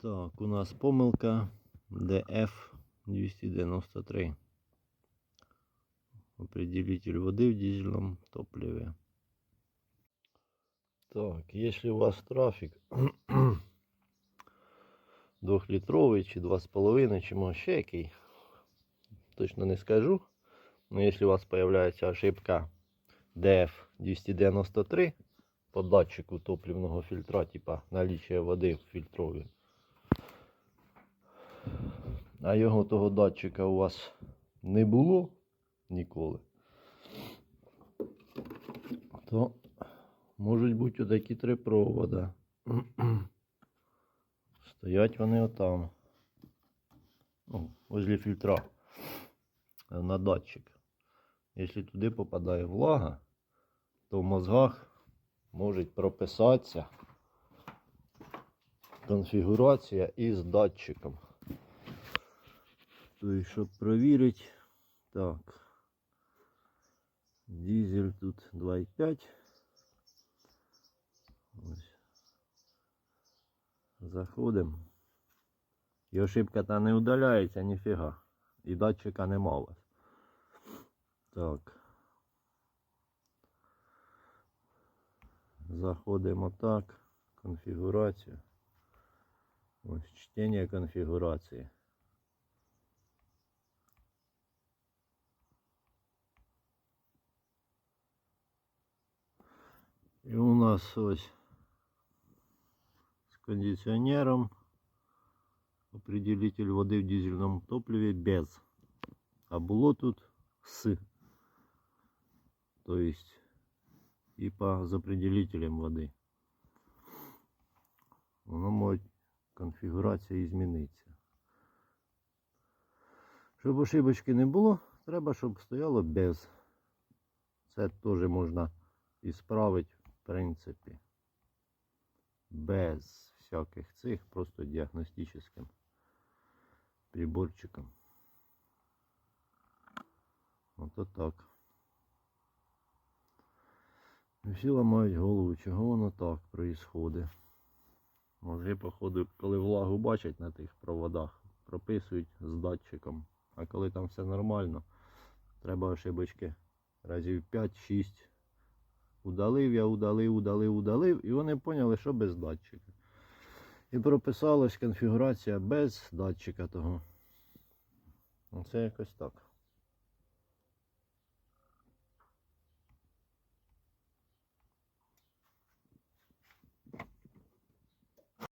Так, у нас помилка DF293. Определитель воды в дизельном топливе. Так, если у вас трафик двохлітровий чи 2,5, чи може ще який, точно не скажу. Но если у вас появляется ошибка DF293 по датчику топливного фильтра, типа наличие води в фільтрові, а його того датчика у вас не було ніколи, то можуть бути отакі три провода. Стоять вони отам. Ну, возле фільтра на датчик. Якщо туди попадає влага, то в мозгах може прописатися конфігурація із датчиком. Тобто, щоб провірити, так, дизель тут 2,5. Ось. Заходимо. І ошибка та не удаляється ніфіга. І датчика нема у вас. Так. Заходимо так. Конфігурацію. Ось чтення конфігурації. І у нас ось з кондиціонером определитель води в дизельному топливі без. А було тут с. То есть и по з определителем води. Воно може конфігурація зміниться. Щоб ошибочки не було, треба, щоб стояло без. Можна і справити, в принципі. Без всяких цих, просто діагностичним приборчиком. Ото так. Всі ламають голову, чого воно так проїсходить. Може, походу, коли влагу бачать на тих проводах, прописують з датчиком. А коли там все нормально, треба ошибочки разів 5-6. Удалив, я удалив, удалив, удалив, і вони поняли, що без датчика. І прописалась конфігурація без датчика того. Це якось так.